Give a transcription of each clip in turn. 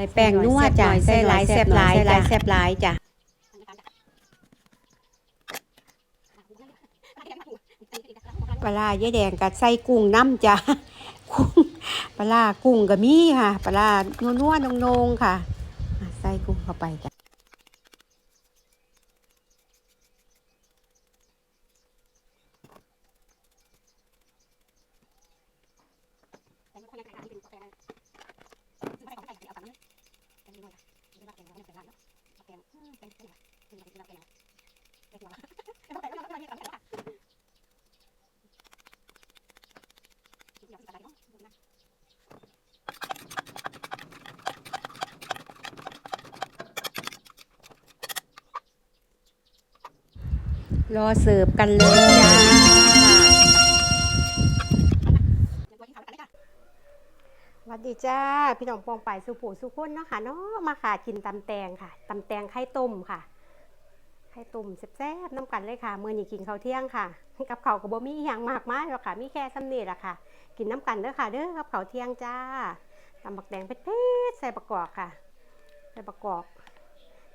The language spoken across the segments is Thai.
ส่แป้งนัวจ้ะใส่หลายแซ่บหลายจ้ะแซ่บหลายจ้ะปลาร้ายายแดงกับใส่กุ้งน้ำจ้ะกุ้งปลาร้ากุ้งก็มีค่ะ ปลาร้านัวๆนงๆค่ะอะ ใส่กุ้งเข้าไปจ้ะ รอเสิร์ฟกันเลยจ้าสวัสดีจ้า พี่น้องปองไปสุผูสุขุนเนาะค่ะเนาะมาค่ะกินตำแตงค่ะตำแตงไข่ต้มค่ะไข่ต้มแซ่บๆน้ำกันเลยค่ะเมื้อนี้กินข้าวเที่ยงค่ะ กับข้าวกับบ่มีอย่างมากมายหรอกค่ะ มีแค่ซ้ำนี่แหละค่ะ กินน้ำกันเด้อค่ะ เด้อกับข้าวเที่ยงจ้าตำบักแดงเผ็ดๆใส่ประกอบค่ะ ใส่ประกอบ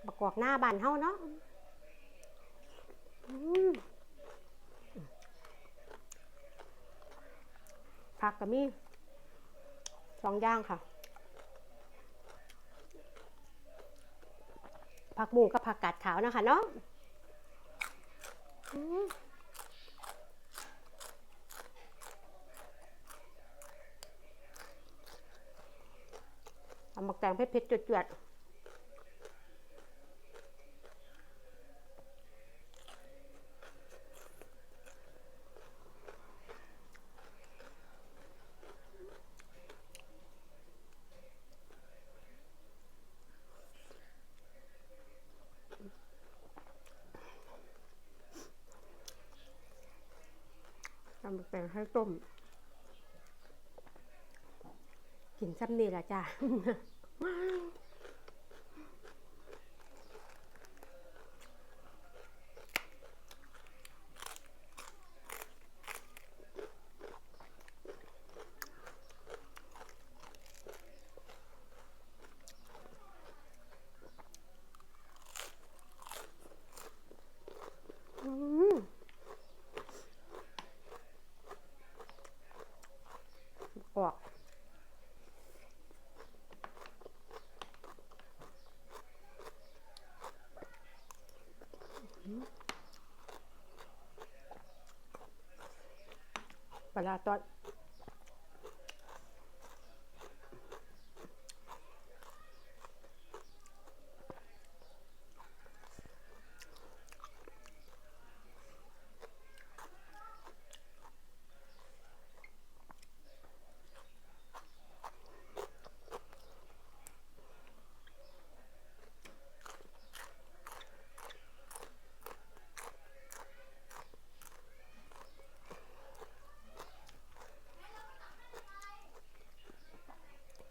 ประกอบหน้าบานเฮาเนาะอืม ผักก็มีสองอย่างค่ะ ผักบุ้งกับผักกาดขาวนะคะเนาะอืมทำหมักแตงเผ็ดๆจวดๆทำหมักแตงให้ต้ม กินซ้ำนี่แหละจ้า อืมออก ปลา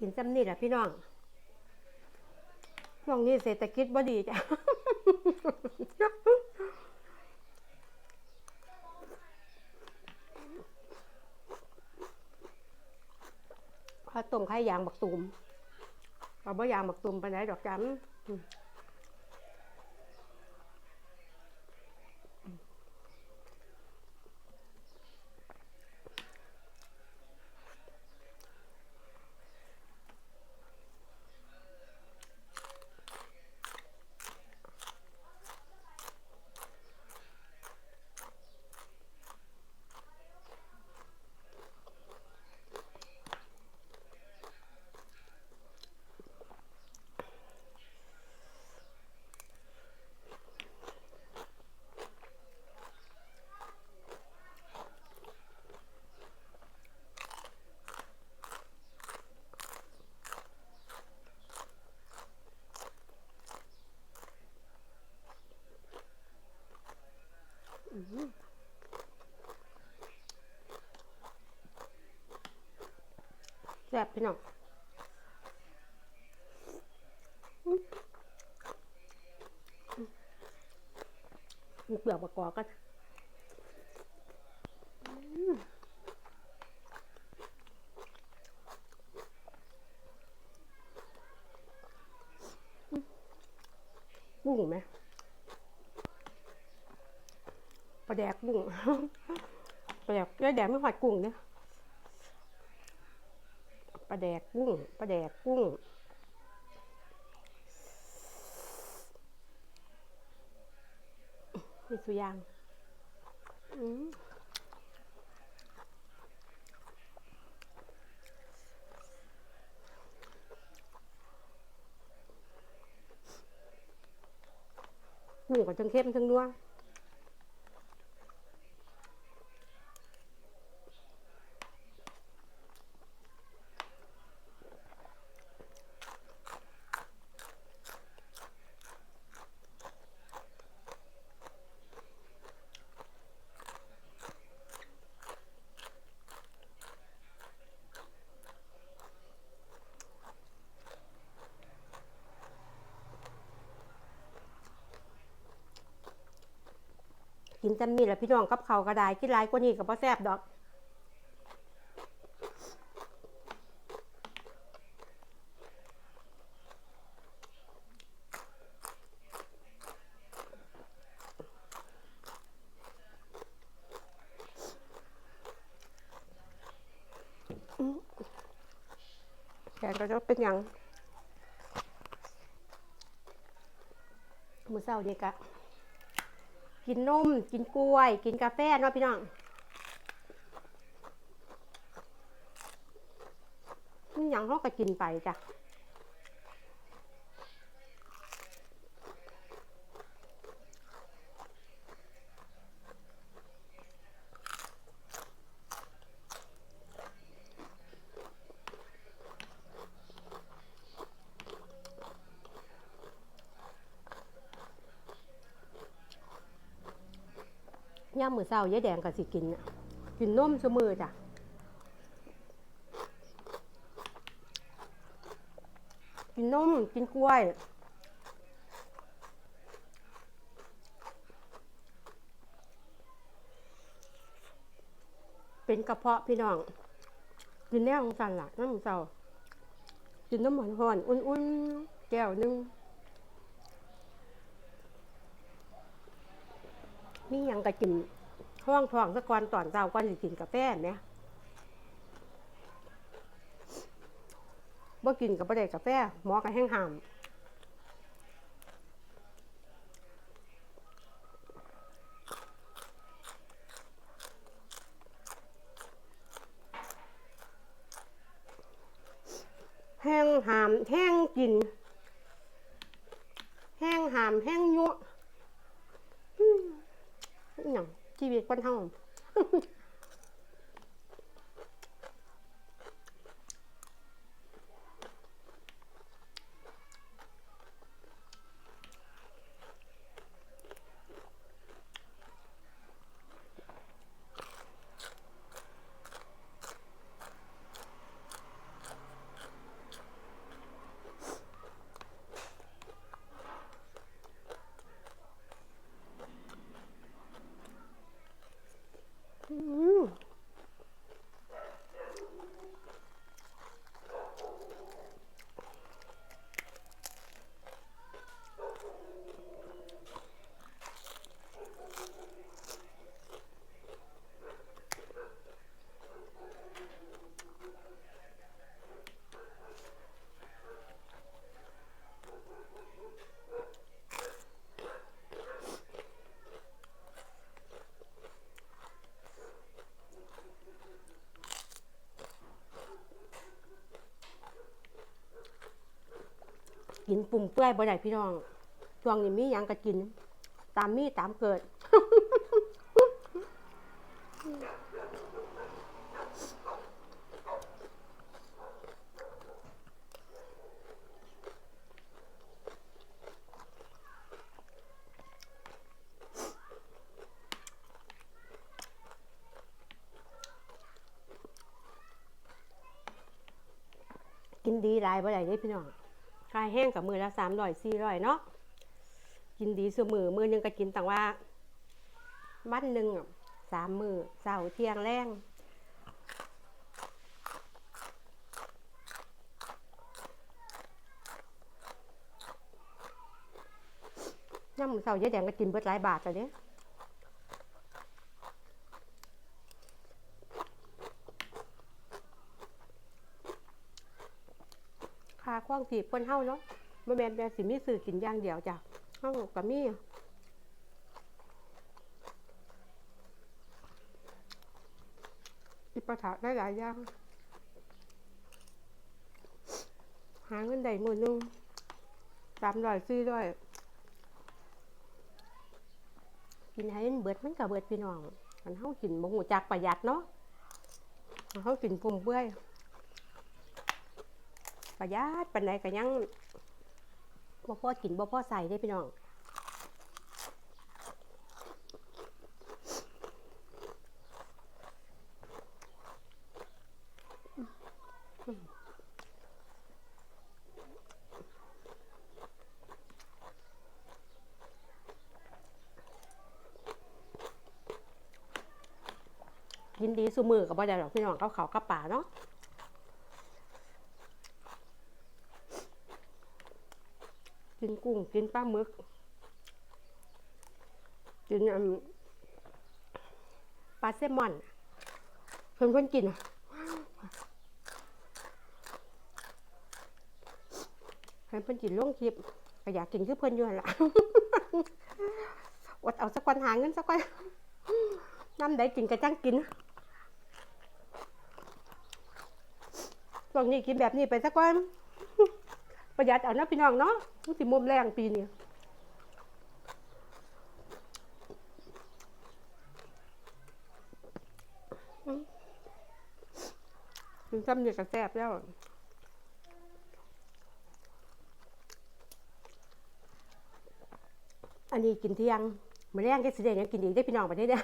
กินซ้ำนี่แหละพี่น้องช่วงนี้เศรษฐกิจบ่ดีจ้ะข้าวต้มไข่ยางบักตูมเอาบ่ยางบักตูมไปไหนดดอกจันือกบะกอก็บุ้งไหมปลาแดกบุ้งปลาแดกปลาแดกไม่หอดกุ้งเนี่ยปลาแดกกุ้งปลาแดกกุ้ง มีสุยางอืมหมูกับจังเข้มทั้งนัว กินจำนี่แหละพี่น้องกับเขากระไดกินหลายกว่านี้กับพ่แซบดอกแกงก็จะเป็นหยังมือเศร้านี่กะ กินนม กินกล้วย กินกาแฟเนาะพี่น้อง นี่อย่างเขาก็กินไปจ้ะ ย่ามมือเศร้ายายแดงก็สิกินน่ะกินนมเสมอจ้ะกินนมกินกล้วยเป็นกระเพาะพี่น้องกินแน่ของสันละน้ำเศร้ากินน้ำหวานหอน อุ่นๆ แก้วนึง มีหยังก็กินห้องทองสักก่อนตอนเช้าก่อนสิกินกาแฟเนี่ยบ่กินกับบ่ได้กาแฟหมอก็แห้งหามแห้งหามแห้งกิน แห้งหามแห้งยั่ว อหย่างชีวิตคนเฮา อืม กินปุ่มเปื่อยบ่ได้พี่น้องช่วงนี้มีหยังก็กิน ตามมีตามเกิด กินดีหลายบ่ได้เด้พี่น้อง กายแห้งกับมือละสามร้อยสี่ร้อยเนาะกินดีเสมอมือหนึงก็กินต่างว่าวันหนึ่งสามมือเสาเที่ยงแรงน้ำมือเสาเยอะแดงก็กินเบิดหลายบาทเลยเด้าคว้างสีคนเฮาเนาะบ่แม่นแต่สิมีสื่อกินอย่างเดียวจ้ะเฮาก็มีอิปถะได้หลายอย่าง หาเงินได้หมื่นนึงสามร้อยสี่ร้อยกินให้เบิดมันก็เบิดพี่น้องมันเฮากินบ่ฮู้จักประหยัดเนาะเฮากินฟุ่มเฟือย ประหยัดปานใดก็ยังบ่พอกินบ่พอใส่เด้พี่น้องกินดีซุมือก็บ่ได้ดอกพี่น้องเขาเขากับป่าเนาะ กินกุ้ง กินปลาหมึก กินปลาแซลมอนเพิ่นเพิ่นกินเพิ่นเพิ่นกินลงคลิปก็อยากกินคือเพิ่นอยู่ละอดเอาสักวันหาเงินสักวันน้ำได้กินก็จังกินช่วงนี้กินแบบนี้ไปสักวันประหยัดเอานะพี่น้องเนาะ มันสิมุมแรงปีนี้กินซ้ำเนี่ยก็แซบแล้วอันนี้กินเที่ยงมาแรงก็สิเดยังกินอีกได้พี่น้องไปได้เด้อ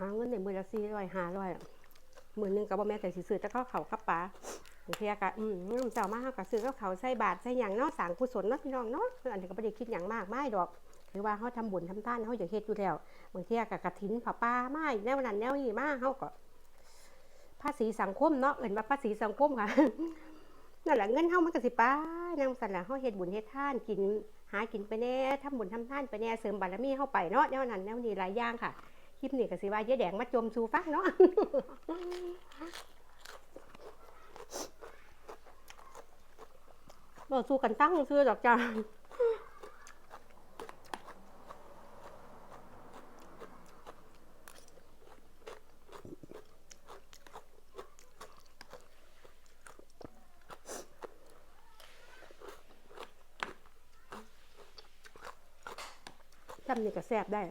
หาเงินใน มือละสี่ร้อยห้าร้อยมือหนึงก็บ่แม่แต่สิซื้อแต่ข้าวเขาข้าวปลาบางทียก็อืมเจ้ามาเฮาก็ซื้อข้าวเขาใส่บาตรใส่หยังเนาะสร้างกุศลเนาะพี่น้องเนาะอันนี้ก็บ่ได้คิดหยังมากไมายดอกหรือว่าเฮาทำบุญทำทานเฮาอยากเฮ็ดอยู่แล้วบางทีก็กฐินผ้าป่ามาอีกแนวนั้นแนวนี้มาเฮาก็ภาษีสังคมเนาะเอิ้นว่าภาษีสังคมค่ะนั่นแหละเงินเฮามันก็สิป้านำสั่นล่ะเฮาเฮ็ดบุญเฮ็ดทานกินหากินไปแน่ทำบุญทำทานไปแน่เสริมบารมีเฮาไปเนาะแนวนั้นแนวนี้หลายอย่างค่ะ คลิปนี้ก็สิว่าเยอะแดงมาจมสู่ฟังเนาะบอกสู้กันตั้งซื้อดอกจ้าจำนี่ก็แซ่บได้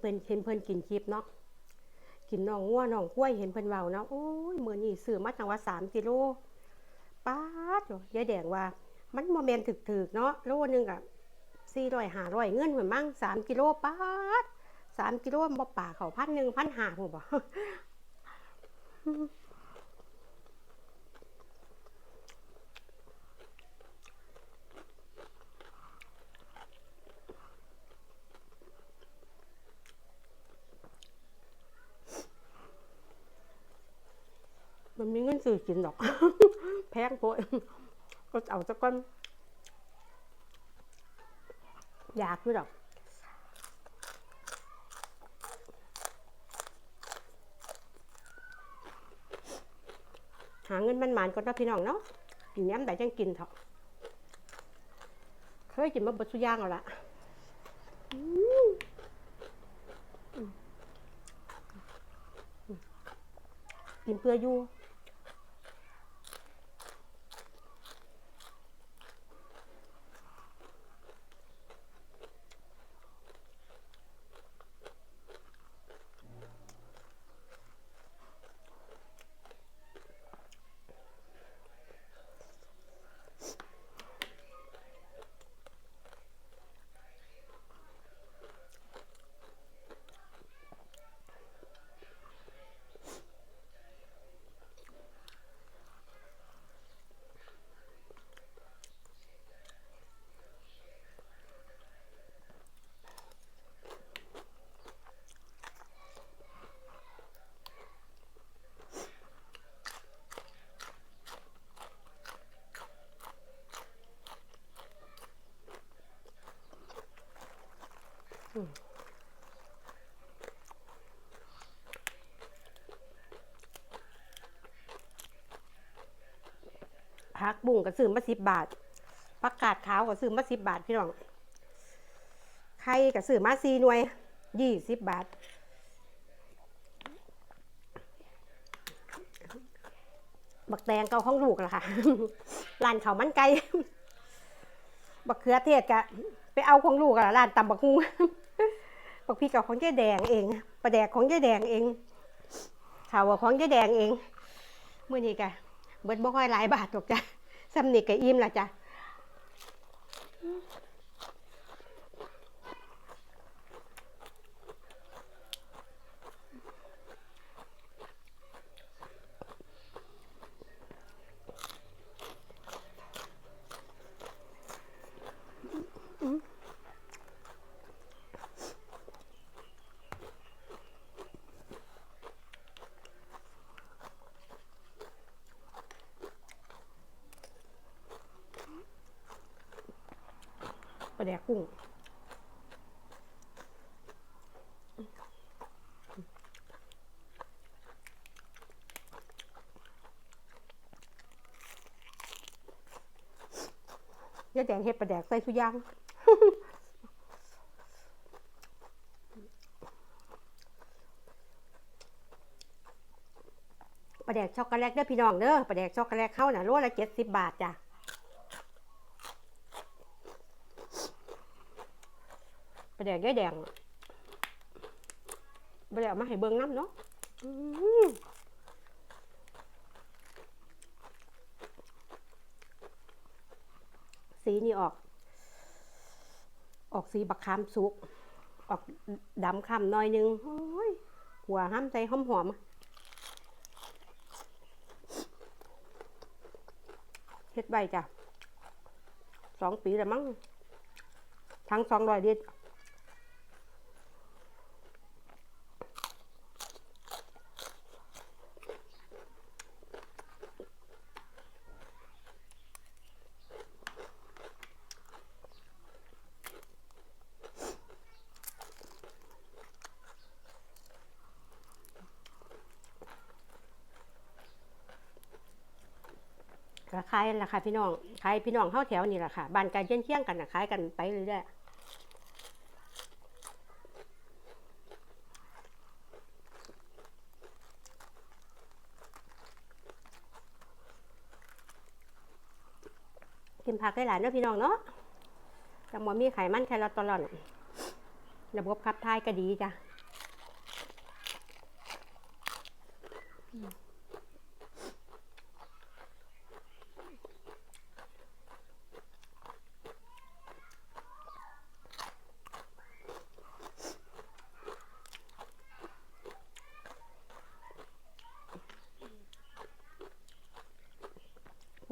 เพิ่นเห็นเพิ่นกินคลิปเนาะกินน่องงัวน่องกล้วยเห็นเพิ่นเว้านะโอ้ยมื้อนี้ซื้อมาจังว่า3กิโลป๊าดยายแดงว่า มันบ่แม่นถึกๆเนาะโลนึงก็400 500เงินเหมือนมั่ง3กิโลป๊าด3กิโลบ่ป่าเขาพันหนึ่งพันห้าพุ่นบ่ มัน ซื้อกินหรอก แพงโพดก็เอาสักก้อนอยากอยู่ดอกหาเงินมันหมานก่อนนะพี่น้องเนาะกินย้ำแต่ยังกินเถอะเคยกินมาบดสุย่างแล้วล่ะกินเพื่ออยู่ ผัก บุ้งก็ซื้อมาสิบบาทผักกาดขาวก็ซื้อมาสิบบาทพี่น้องไข่ก็ซื้อมาสี่หน่วยยี่สิบบาทบักแตงเกาของลูกล่ะค่ะร้านเขาวมันไก่บักเขือเทศกะไปเอาของลูกอะร้านตำบักฮุงบักพริกกับของเจ๊แดงเองปลาแดกของเจ๊แดงเองข่าวของเจ๊แดงเองเมื่อนี้กะเบิดบ่ค่อยหลายบาทหรอกจ้ะ สำเนียกกับอิ่มละจ้ะ ลาแดกกุ้งยาแดงเฮ็ดปลาแดกใส่ทุกอย่างปลาแดกช็อกโกแลตเด้อพี่น้องเด้อปลาแดกช็อกโกแลตเข้าน่ะโลละเจ็ดสิบบาทจ้ะ ปลาแดกยายแดงปลาแดกมาให้เบิ่งน้ำเนาะสีนี่ออก ออกสีบักคามสุก ออกดำคำหน่อยนึงโอ้ยหัวห้ามใจหอมหอมๆเฮ็ดใบจ้ะสองปีแล้วมั้งทั้งสองร้อยลิตร ก็ขายนั่นแหละค่ะพี่น้องขายพี่น้องเข้าแถวนี่แหละค่ะบ้านไกลเชี่ยงเคียงกันนะขายกันไปเรื่อยๆกินผักได้หลายเนาะพี่น้องเนาะจังหวะมีไขมันแคลอตลอดระบบขับถ่ายก็ดีจ้ะ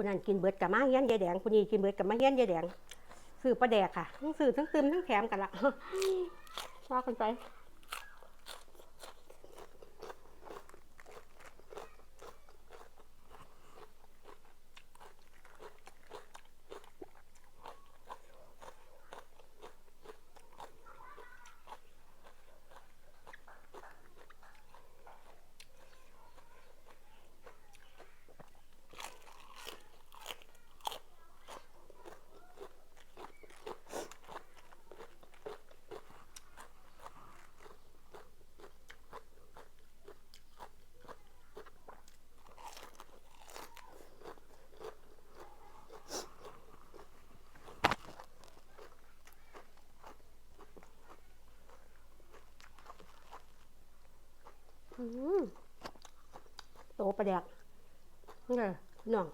นั้นกินเบิดกับมาเฮี้ยนยายแดงคนนี้กินเบิดกับมาเฮี้ยนยายแดงซื้อปลาแดกค่ะทั้งซื้อทั้งซึมทั้งแถมกันละว่ากันไป หน้อง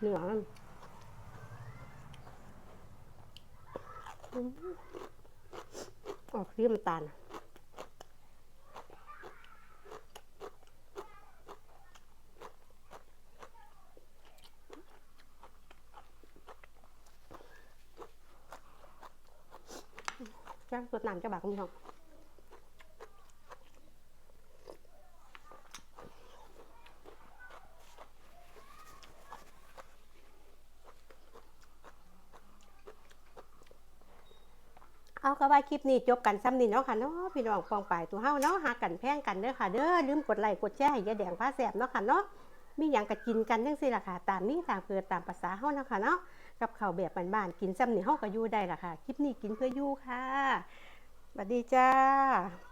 เหนือมันอืมอกเรียมตาลจ้างสดน้ำจะบากคุณผู้ชม ว่าคลิปนี้จบกันซ้ำนี่เนาะค่ะเนาะพี่น้องฟองป่ายตัวเฮาเนาะหากันแพงกันเด้อค่ะเด้อลืมกดไลค์กดแชร์ให้ยายแดงผ้าแสบเนาะค่ะเนาะมีหยังก็กินกันจังซี่ล่ะค่ะ ตามนี้ตามเกิดตามภาษาเฮาเนาะค่ะเนาะกับข้าวแบบบ้านๆกินซ้ำนี่เฮาก็อยู่ได้ล่ะค่ะ คลิปนี้กินเพื่ออยู่ค่ะสวัสดีจ้า